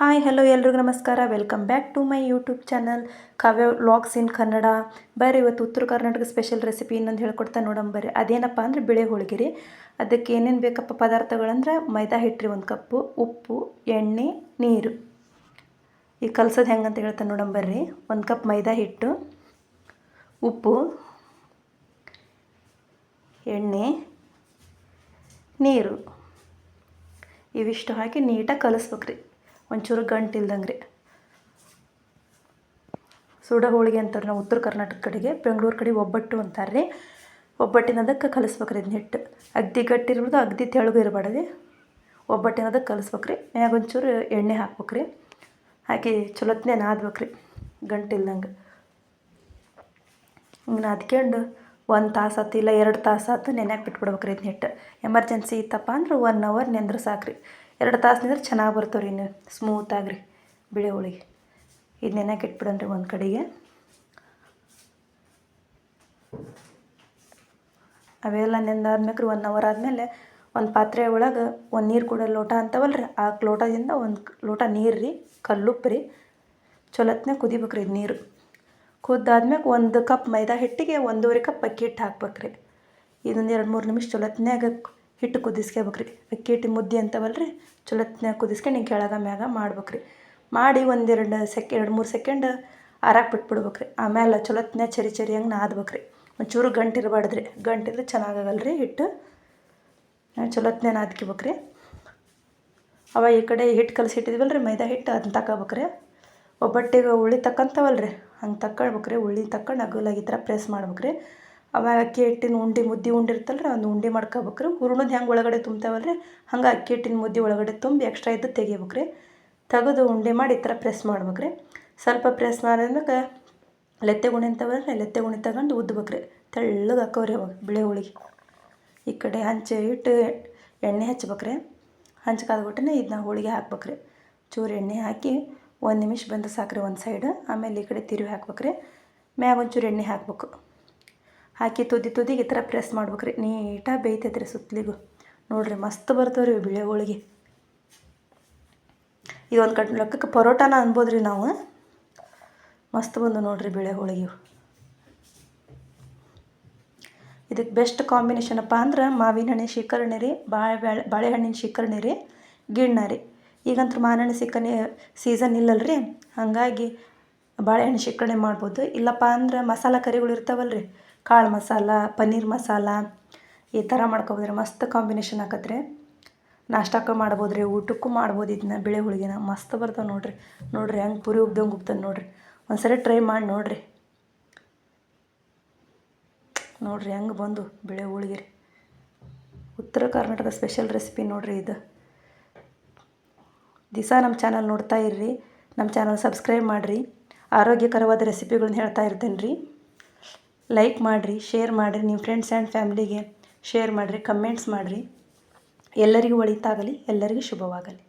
Hi hello ಎಲ್ರಿಗೂ ನಮಸ್ಕಾರ. Welcome back to my YouTube channel Kavya vlogs in Kannada ಬರ್ರಿ, ಇವತ್ತು ಉತ್ತರ ಕರ್ನಾಟಕ ಸ್ಪೆಷಲ್ ರೆಸಿಪಿ ಇನ್ನೊಂದು ಹೇಳ್ಕೊಡ್ತಾ ನೋಡೋಣ ಬರ್ರಿ. ಅದೇನಪ್ಪ ಅಂದ್ರೆ ಬಿಳೆ ಹೋಳಿಗೆ ರೀ ಅದಕ್ಕೆ ಏನೇನು ಬೇಕಪ್ಪ ಪದಾರ್ಥಗಳಂದ್ರೆ ಮೈದಾ ಹಿಟ್ಟು ಒಂದು ಕಪ್ಪು, ಉಪ್ಪು, ಎಣ್ಣೆ, ನೀರು. ಈಗ ಕಲ್ಸೋದು ಹೆಂಗಂತ ಹೇಳ್ತಾನೆ ನೋಡೋಣ ಬರ್ರಿ. ಒಂದು ಕಪ್ ಮೈದಾ ಹಿಟ್ಟು, ಉಪ್ಪು, ಎಣ್ಣೆ, ನೀರು. ಇವಿಷ್ಟು ಹಾಕಿ ನೀಟಾಗಿ ಕಲಿಸ್ಬೇಕ್ರಿ. ಒಂಚೂರು ಗಂಟು ಇಲ್ದಂಗೆ ರೀ ಸುಡ ಹೋಳಿಗೆ ಅಂತಾರೆ ನಾವು ಉತ್ತರ ಕರ್ನಾಟಕ ಕಡೆಗೆ, ಬೆಂಗಳೂರು ಕಡೆ ಒಬ್ಬಟ್ಟು ಅಂತಾರೆ ರೀ ಒಬ್ಬಟ್ಟಿನದಕ್ಕೆ ಕಲಿಸ್ಬೇಕ್ರಿ ಇದನ್ನ ಹಿಟ್ಟು. ಅಗ್ದಿ ಗಟ್ಟಿ ಇರ್ಬೋದು ಅಗ್ದಿ ತೆಳುಗು ಇರಬಾರ್ದು ಒಬ್ಬಟ್ಟಿನದಕ್ಕೆ ಕಲಿಸ್ಬೇಕ್ರಿ. ಮ್ಯಾಗ ಒಂಚೂರು ಎಣ್ಣೆ ಹಾಕ್ಬೇಕ್ರಿ. ಹಾಕಿ ಚಲೋತ್ನೆ ನಾದ್ಬೇಕ್ರಿ. ಗಂಟು ಇಲ್ದಂಗೆ ಹಿಂಗೆ ನಾದ್ಕೊಂಡು ಒಂದು ತಾಸು ಆತು ಇಲ್ಲ ಎರಡು ತಾಸು ಆತು ನೆನೆಯಾಕೆ ಬಿಟ್ಬಿಡ್ಬೇಕ್ರಿ ಇದನ್ನ ಹಿಟ್ಟು. ಎಮರ್ಜೆನ್ಸಿ ಇತ್ತಪ್ಪ ಅಂದ್ರೆ ಒನ್ ಅವರ್ ನೆಂದ್ರೆ ಸಾಕ್ರಿ. ಎರಡು ತಾಸು ನಿಂದ್ರೆ ಚೆನ್ನಾಗಿ ಬರ್ತವೆ ರೀ ಇನ್ನು. ಸ್ಮೂತಾಗಿ ರೀ ಬಿಳಿ ಹೋಳಿಗೆ ಇದು ನೆನ್ಯಾಕೆ ಇಟ್ಬಿಡನ್ರಿ ಒಂದು ಕಡೆಗೆ. ಅವೆಲ್ಲ ನೆಂದಾದ್ಮೇಲೆ ಒನ್ ಅವರ್ ಆದಮೇಲೆ ಒಂದು ಪಾತ್ರೆ ಒಳಗೆ ಒಂದು ನೀರು ಕೂಡ ಲೋಟ ಅಂತವಲ್ಲ ರೀ ಆ ಲೋಟದಿಂದ ಒಂದು ಲೋಟ ನೀರು ರೀ ಕಲ್ಲುಪ್ಪು ರೀ ಚಲೋತ್ನೆ ಕುದಿಬೇಕ್ರಿ ಇದು ನೀರು. ಕುದ್ದಾದ್ಮೇಲೆ ಒಂದು ಕಪ್ ಮೈದಾ ಹಿಟ್ಟಿಗೆ ಒಂದೂವರೆ ಕಪ್ ಅಕ್ಕಿ ಹಿಟ್ಟು ಹಾಕ್ಬೇಕು ರೀ ಇದೊಂದು ಎರಡು ಮೂರು ನಿಮಿಷ ಚಲೋತ್ನ್ಯಾಗ ಹಿಟ್ಟು ಕುದಿಸ್ಕೋಬೇಕ್ರಿ. ಅಕ್ಕಿ ಹಿಟ್ಟು ಮುದ್ದೆ ಅಂತವಲ್ಲ ರೀ ಚಲೋತ್ನಾಗ ಕುದಿಸ್ಕೊಂಡು ಹಿಂಗೆ ಕೆಳಗೆ ಮ್ಯಾಗ ಮಾಡ್ಬೇಕ್ರಿ. ಮಾಡಿ ಒಂದೆರಡು ಸೆಕೆ, ಎರಡು ಮೂರು ಸೆಕೆಂಡ್ ಆರಾಕ್ ಬಿಟ್ಬಿಡ್ಬೇಕ್ರಿ. ಆಮೇಲೆ ಚಲೋತ್ನಾಗ ಚರಿ ಚರಿ ಹಂಗೆ ನಾದ್ಬೇಕ್ರಿ. ಒಂಚೂರು ಗಂಟು ಇರಬಾರ್ದು ರೀ ಗಂಟಿದ್ರೆ ಚೆನ್ನಾಗಾಗಲ್ಲ ರೀ ಹಿಟ್ಟು. ಚಲೋತ್ನೇ ನಾದ್ಕೋಬೇಕು ರೀ ಅವ ಈ ಕಡೆ ಹಿಟ್ಟು ಕಲಸಿಟ್ಟಿದ್ವಲ್ಲ ರೀ ಮೈದಾ ಹಿಟ್ಟು ಅದನ್ನ ತಗೋಬೇಕ್ರಿ ಒಬ್ಬಟ್ಟಿಗೆ ಉಳಿ ತಕ್ಕಂತವಲ್ಲ ರೀ ಹಂಗೆ ತಕ್ಕೊಳ್ಬೇಕ್ರಿ. ಉಳ್ಳಿ ತಕೊಂಡು ಅಗಲಾಗಿ ಥರ ಪ್ರೆಸ್ ಮಾಡ್ಬೇಕು ಅವಾಗ ಅಕ್ಕಿ ಹಿಟ್ಟಿನ ಉಂಡೆ ಮುದ್ದೆ ಉಂಡೆ ಇರ್ತಲ್ಲ ರೀ ಒಂದು ಉಂಡೆ ಮಾಡ್ಕೋಬೇಕು ರೀ ಹೂರ್ಣದ ಹೆಂಗೆ ಒಳಗಡೆ ತುಂಬ್ತೇವಲ್ಲ ರೀ ಹಂಗೆ ಅಕ್ಕಿ ಹಿಟ್ಟಿನ ಮುದ್ದೆ ಒಳಗಡೆ ತುಂಬಿ ಎಕ್ಸ್ಟ್ರಾ ಇದ್ದು ತೆಗಿಬೇಕು ರೀ ತೆಗೆದು ಉಂಡೆ ಮಾಡಿ ಈ ಥರ ಪ್ರೆಸ್ ಮಾಡ್ಬೇಕು ರೀ ಸ್ವಲ್ಪ ಪ್ರೆಸ್ ಮಾಡಿದ್ಮೇಲೆ ಲೆತ್ತೆ ಗುಣಿ ಅಂತವಲ್ಲ ಲೆತ್ತೆ ಗುಣಿ ತಗೊಂಡು ಉದ್ಬೇಕು ರೀ ತೆಳ್ಳಗೆ ಹಾಕೋರಿ ಅವಾಗ ಬಿಳಿ ಹೋಳಿಗೆ. ಈ ಕಡೆ ಹಂಚಿ ಇಟ್ಟು ಎಣ್ಣೆ ಹಚ್ಬೇಕು ರೀ ಹಂಚು ಕಾದ್ಬಿಟ್ಟನೆ ಇದನ್ನ ಹೋಳಿಗೆ ಹಾಕ್ಬೇಕು ರೀ ಚೂರು ಎಣ್ಣೆ ಹಾಕಿ ಒಂದು ನಿಮಿಷ ಬಂದು ಸಾಕ್ರಿ ಒಂದು ಸೈಡ್ ಆಮೇಲೆ ಈ ಕಡೆ ತಿರುವಿ ಹಾಕ್ಬೇಕು ರೀ ಮ್ಯಾಗ ಒಂಚೂರು ಎಣ್ಣೆ ಹಾಕ್ಬೇಕು. ಹಾಕಿ ತುದಿ ತುದಿಗೆ ಈ ಥರ ಪ್ರೆಸ್ ಮಾಡ್ಬೇಕು ರೀ ನೀಟಾಗಿ ಬೇಯ್ತೈತೆ ರೀ ಸುತ್ತಲಿಗೂ ನೋಡಿರಿ ಮಸ್ತ್ ಬರ್ತವೆ ರೀ ಬಿಳೆ ಹೋಳಿಗೆ. ಇದು ಒಂದು ಕಟ್ ಲೆಕ್ಕಕ್ಕೆ ಪರೋಟಾನ ಅನ್ಬೋದು ರೀ ನಾವು. ಮಸ್ತ್ ಬಂದು ನೋಡಿರಿ ಬಿಳೆ ಹೋಳಿಗೆ ಇದಕ್ಕೆ ಬೆಸ್ಟ್ ಕಾಂಬಿನೇಷನಪ್ಪ ಅಂದ್ರೆ ಮಾವಿನ ಹಣ್ಣಿನ ಶೀಕರಣೆ ರೀ, ಬಾಳೆ ಬಾಳೆ ಬಾಳೆಹಣ್ಣಿನ ಶೀಕರಣೆ ರೀ, ಗಿಣ್ಣ ರೀ. ಈಗಂತೂ ಮಾವಿನಹಣ್ಣು ಸಿಕ್ಕನೆ ಸೀಸನ್ ಇಲ್ಲಲ್ಲ ರೀ ಹಾಗಾಗಿ ಬಾಳೆಹಣ್ಣು ಶೀಕರಣೆ ಮಾಡ್ಬೋದು. ಇಲ್ಲಪ್ಪ ಅಂದ್ರೆ ಮಸಾಲ ಕರಿಗಳು ಇರ್ತಾವಲ್ರಿ. ಕಾಳು ಮಸಾಲ, ಪನ್ನೀರ್ ಮಸಾಲ, ಈ ಥರ ಮಾಡ್ಕೊಬೋದ್ರಿ. ಮಸ್ತ್ ಕಾಂಬಿನೇಷನ್ ಆಕತ್ರಿ. ನಾಷ್ಟಕ್ಕೂ ಮಾಡ್ಬೋದು ರೀ ಊಟಕ್ಕೂ ಮಾಡ್ಬೋದು ಇದನ್ನ ಬಿಳಿ ಹೋಳಿಗೆನ. ಮಸ್ತ್ ಬರ್ತವೆ ನೋಡಿರಿ. ನೋಡಿರಿ, ಹೆಂಗೆ ಪುರಿ ಉಬ್ದಂಗೆ ಉಬ್ತದೆ ನೋಡಿರಿ. ಒಂದು ಸರಿ ಟ್ರೈ ಮಾಡಿ ನೋಡಿರಿ. ನೋಡಿರಿ, ಹೆಂಗೆ ಬಂದು ಬಿಳಿ ಹೋಳಿಗೆ ರೀ. ಉತ್ತರ ಕರ್ನಾಟಕದ ಸ್ಪೆಷಲ್ ರೆಸಿಪಿ ನೋಡಿರಿ ಇದು. ದಿವಸ ನಮ್ಮ ಚಾನಲ್ ನೋಡ್ತಾ ಇರ್ರಿ. ನಮ್ಮ ಚಾನಲ್ ಸಬ್ಸ್ಕ್ರೈಬ್ ಮಾಡಿರಿ. ಆರೋಗ್ಯಕರವಾದ ರೆಸಿಪಿಗಳನ್ನ ಹೇಳ್ತಾ ಇರ್ತೇನೆ ರೀ ಲೈಕ್ ಮಾಡಿರಿ ಶೇರ್ ಮಾಡಿರಿ ನಿಮ್ಮ ಫ್ರೆಂಡ್ಸ್ ಆ್ಯಂಡ್ ಫ್ಯಾಮಿಲಿಗೆ ಶೇರ್ ಮಾಡಿರಿ ಕಮೆಂಟ್ಸ್ ಮಾಡಿರಿ. ಎಲ್ಲರಿಗೂ ಒಳಿತಾಗಲಿ, ಎಲ್ಲರಿಗೂ ಶುಭವಾಗಲಿ.